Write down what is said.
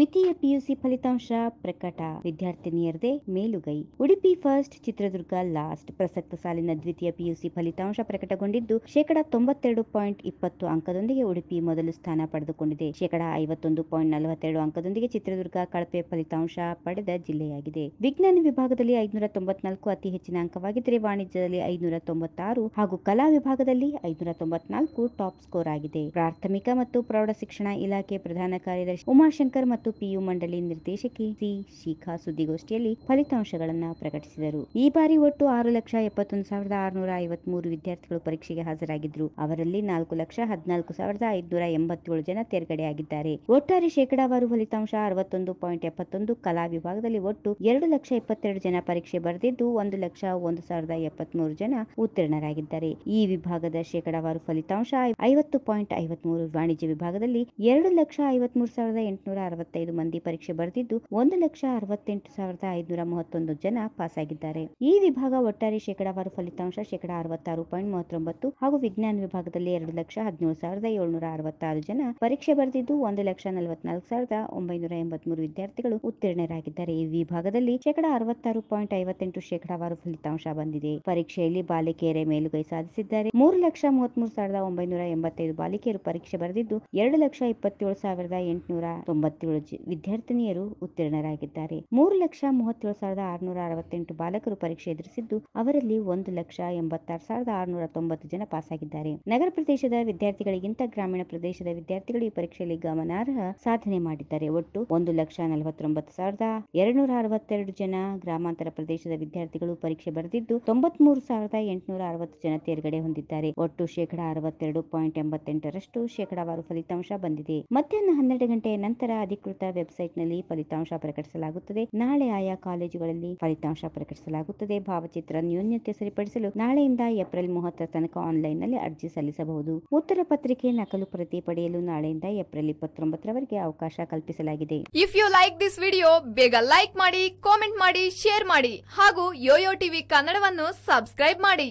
ದ್ವಿತೀಯ ಪಿಯುಸಿ ಫಲಿತಾಂಶ ಪ್ರಕಟ. ವಿದ್ಯಾರ್ಥಿನಿಯರದೇ ಮೇಲುಗೈ. Udupi first Chitradurga last. ಪ್ರಸಕ್ತ ಸಾಲಿನ ದ್ವಿತೀಯ ಪಿಯುಸಿ ಫಲಿತಾಂಶ ಪ್ರಕಟಗೊಂಡಿದ್ದು, ಶೇಕಡಾ ತೊಂಬತ್ತೆರಡು ಪಾಯಿಂಟ್ ಇಪ್ಪತ್ತು ಅಂಕದೊಂದಿಗೆ ಉಡುಪಿ ಮೊದಲು ಸ್ಥಾನ ಪಡೆದುಕೊಂಡಿದೆ. ಶೇಕಡಾ ಐವತ್ತೊಂದು ಪಾಯಿಂಟ್ ನಲವತ್ತೆರಡು ಅಂಕದೊಂದಿಗೆ ಚಿತ್ರದುರ್ಗ ಕಳಪೆ ಫಲಿತಾಂಶ ಪಡೆದ ಜಿಲ್ಲೆಯಾಗಿದೆ. ವಿಜ್ಞಾನ ವಿಭಾಗದಲ್ಲಿ ಐದುನೂರ ತೊಂಬತ್ನಾಲ್ಕು ಅತಿ ಹೆಚ್ಚಿನ ಅಂಕವಾಗಿದ್ದರೆ, ವಾಣಿಜ್ಯದಲ್ಲಿ ಐದುನೂರ ತೊಂಬತ್ತಾರು ಹಾಗೂ ಕಲಾ ವಿಭಾಗದಲ್ಲಿ ಐದುನೂರ ತೊಂಬತ್ನಾಲ್ಕು ಟಾಪ್ ಸ್ಕೋರ್ ಆಗಿದೆ. ಪ್ರಾಥಮಿಕ ಮತ್ತು ಪ್ರೌಢ ಶಿಕ್ಷಣ ಇಲಾಖೆ ಪ್ರಧಾನ ಕಾರ್ಯದರ್ಶಿ ಉಮಾಶಂಕರ್ ಮತ್ತು ಪಿಯು ಮಂಡಳಿ ನಿರ್ದೇಶಕಿ ಸಿ ಶಿಖಾ ಸುದ್ದಿಗೋಷ್ಠಿಯಲ್ಲಿ ಫಲಿತಾಂಶಗಳನ್ನು ಪ್ರಕಟಿಸಿದರು. ಈ ಬಾರಿ ಒಟ್ಟು ಆರು ಲಕ್ಷ ಎಪ್ಪತ್ತೊಂದು ಸಾವಿರದ ಆರುನೂರ ಐವತ್ಮೂರು ವಿದ್ಯಾರ್ಥಿಗಳು ಪರೀಕ್ಷೆಗೆ ಹಾಜರಾಗಿದ್ದರು. ಅವರಲ್ಲಿ ನಾಲ್ಕು ಲಕ್ಷ ಹದಿನಾಲ್ಕು ಸಾವಿರದ ಐದುನೂರ ಎಂಬತ್ತೇಳು ಜನ ತೇರ್ಗಡೆಯಾಗಿದ್ದಾರೆ. ಒಟ್ಟಾರೆ ಶೇಕಡಾವಾರು ಫಲಿತಾಂಶ ಅರವತ್ತೊಂದು ಪಾಯಿಂಟ್ ಎಪ್ಪತ್ತೊಂದು, ಕಲಾ ವಿಭಾಗದಲ್ಲಿ ಒಟ್ಟು ಎರಡು ಲಕ್ಷ ಇಪ್ಪತ್ತೆರಡು ಜನ ಪರೀಕ್ಷೆ ಬರೆದಿದ್ದು, ಒಂದು ಲಕ್ಷ ಒಂದು ಸಾವಿರದ ಎಪ್ಪತ್ಮೂರು ಜನ ಉತ್ತೀರ್ಣರಾಗಿದ್ದಾರೆ. ಈ ವಿಭಾಗದ ಶೇಕಡಾವಾರು ಫಲಿತಾಂಶ ಐವತ್ತು ಪಾಯಿಂಟ್ ಐವತ್ಮೂರು ವಾಣಿಜ್ಯ ವಿಭಾಗದಲ್ಲಿ ಎರಡು ಲಕ್ಷ ಐವತ್ಮೂರು ಸಾವಿರದ ಎಂಟುನೂರ ಅರವತ್ತೈದು ಮಂದಿ ಪರೀಕ್ಷೆ ಬರೆದಿದ್ದು ಒಂದು ಲಕ್ಷ ಅರವತ್ತೆಂಟು ಸಾವಿರದ ಐದುನೂರ ಮೂವತ್ತೊಂದು ಜನ ಪಾಸಾಗಿದ್ದಾರೆ. ಈ ವಿಭಾಗ ಒಟ್ಟಾರೆ ಶೇಕಡಾವಾರು ಫಲಿತಾಂಶ ಶೇಕಡಾ ಅರವತ್ತಾರು ಪಾಯಿಂಟ್ ಮೂವತ್ತೊಂಬತ್ತು ಹಾಗೂ ವಿಜ್ಞಾನ ವಿಭಾಗದಲ್ಲಿ ಎರಡು ಲಕ್ಷ ಹದಿನೇಳು ಸಾವಿರದ ಏಳ್ನೂರ ಅರವತ್ತಾರು ಜನ ಪರೀಕ್ಷೆ ಬರೆದಿದ್ದು ಒಂದು ಲಕ್ಷ ನಲವತ್ನಾಲ್ಕು ಸಾವಿರದ ಒಂಬೈನೂರ ಎಂಬತ್ಮೂರು ವಿದ್ಯಾರ್ಥಿಗಳು ಉತ್ತೀರ್ಣರಾಗಿದ್ದಾರೆ. ಈ ವಿಭಾಗದಲ್ಲಿ ಶೇಕಡಾ ಅರವತ್ತಾರು ಪಾಯಿಂಟ್ ಐವತ್ತೆಂಟು ಶೇಕಡಾವಾರು ಫಲಿತಾಂಶ ಬಂದಿದೆ. ಪರೀಕ್ಷೆಯಲ್ಲಿ ಬಾಲಿಕೆಯರೇ ಮೇಲುಗೈ ಸಾಧಿಸಿದ್ದಾರೆ. ಮೂರು ಲಕ್ಷ ಮೂವತ್ಮೂರು ಸಾವಿರದ ಒಂಬೈನೂರ ಎಂಬತ್ತೈದು ಬಾಲಿಕೆಯರು ಪರೀಕ್ಷೆ ಬರೆದಿದ್ದು ಎರಡು ಲಕ್ಷ ಇಪ್ಪತ್ತೇಳು ಸಾವಿರದ ಎಂಟುನೂರ ತೊಂಬತ್ತೇಳು ಜಿ- ವಿದ್ಯಾರ್ಥಿನಿಯರು ಉತ್ತೀರ್ಣರಾಗಿದ್ದಾರೆ. ಮೂರು ಲಕ್ಷ ಮೂವತ್ತೇಳು ಸಾವಿರದ ಆರುನೂರ ಅರವತ್ತೆಂಟು ಬಾಲಕರು ಪರೀಕ್ಷೆ ಎದುರಿಸಿದ್ದು, ಅವರಲ್ಲಿ ಒಂದು ಲಕ್ಷ ಎಂಬತ್ತಾರು ಸಾವಿರದ ಆರುನೂರ ತೊಂಬತ್ತು ಜನ ಪಾಸಾಗಿದ್ದಾರೆ. ನಗರ ಪ್ರದೇಶದ ವಿದ್ಯಾರ್ಥಿಗಳಿಗಿಂತ ಗ್ರಾಮೀಣ ಪ್ರದೇಶದ ವಿದ್ಯಾರ್ಥಿಗಳು ಈ ಪರೀಕ್ಷೆಯಲ್ಲಿ ಗಮನಾರ್ಹ ಸಾಧನೆ ಮಾಡಿದ್ದಾರೆ. ಒಟ್ಟು ಒಂದು ಲಕ್ಷ ನಲವತ್ತೊಂಬತ್ತು ಸಾವಿರದ ಎರಡ್ನೂರ ಅರವತ್ತೆರಡು ಜನ ಗ್ರಾಮಾಂತರ ಪ್ರದೇಶದ ವಿದ್ಯಾರ್ಥಿಗಳು ಪರೀಕ್ಷೆ ಬರೆದಿದ್ದು, ತೊಂಬತ್ಮೂರು ಸಾವಿರದ ಎಂಟುನೂರ ಅರವತ್ತು ಜನ ತೇರ್ಗಡೆ ಹೊಂದಿದ್ದಾರೆ. ಒಟ್ಟು ಶೇಕಡಾ ಅರವತ್ತೆರಡು ಪಾಯಿಂಟ್ ಎಂಬತ್ತೆಂಟರಷ್ಟು ಶೇಕಡಾವಾರು ಫಲಿತಾಂಶ ಬಂದಿದೆ. ಮಧ್ಯಾಹ್ನ ಹನ್ನೆರಡು ಗಂಟೆಯ ನಂತರ ಅಧಿಕೃತ ವೆಬ್ಸೈಟ್ನಲ್ಲಿ ಫಲಿತಾಂಶ ಪ್ರಕಟಿಸಲಾಗುತ್ತದೆ. ನಾಳೆ ಆಯಾ ಕಾಲೇಜುಗಳಲ್ಲಿ ಫಲಿತಾಂಶ ಪ್ರಕಟಿಸಲಾಗುತ್ತದೆ. ಭಾವಚಿತ್ರ ನ್ಯೂನ್ಯತೆ ಸರಿಪಡಿಸಲು ನಾಳೆಯಿಂದ ಏಪ್ರಿಲ್ ಮೂವತ್ತರ ತನಕ ಆನ್ಲೈನ್ನಲ್ಲಿ ಅರ್ಜಿ ಸಲ್ಲಿಸಬಹುದು. ಉತ್ತರ ಪತ್ರಿಕೆ ನಕಲು ಪ್ರತಿ ಪಡೆಯಲು ನಾಳೆಯಿಂದ ಏಪ್ರಿಲ್ ಇಪ್ಪತ್ತೊಂಬತ್ತರವರೆಗೆ ಅವಕಾಶ ಕಲ್ಪಿಸಲಾಗಿದೆ. If you like this video ಬೇಗ ಲೈಕ್ ಮಾಡಿ ಕಾಮೆಂಟ್ ಮಾಡಿ ಶೇರ್ ಮಾಡಿ ಹಾಗೂ ಯೋಯೋ ಟಿವಿ ಕನ್ನಡವನ್ನು ಸಬ್ಸ್ಕ್ರೈಬ್ ಮಾಡಿ.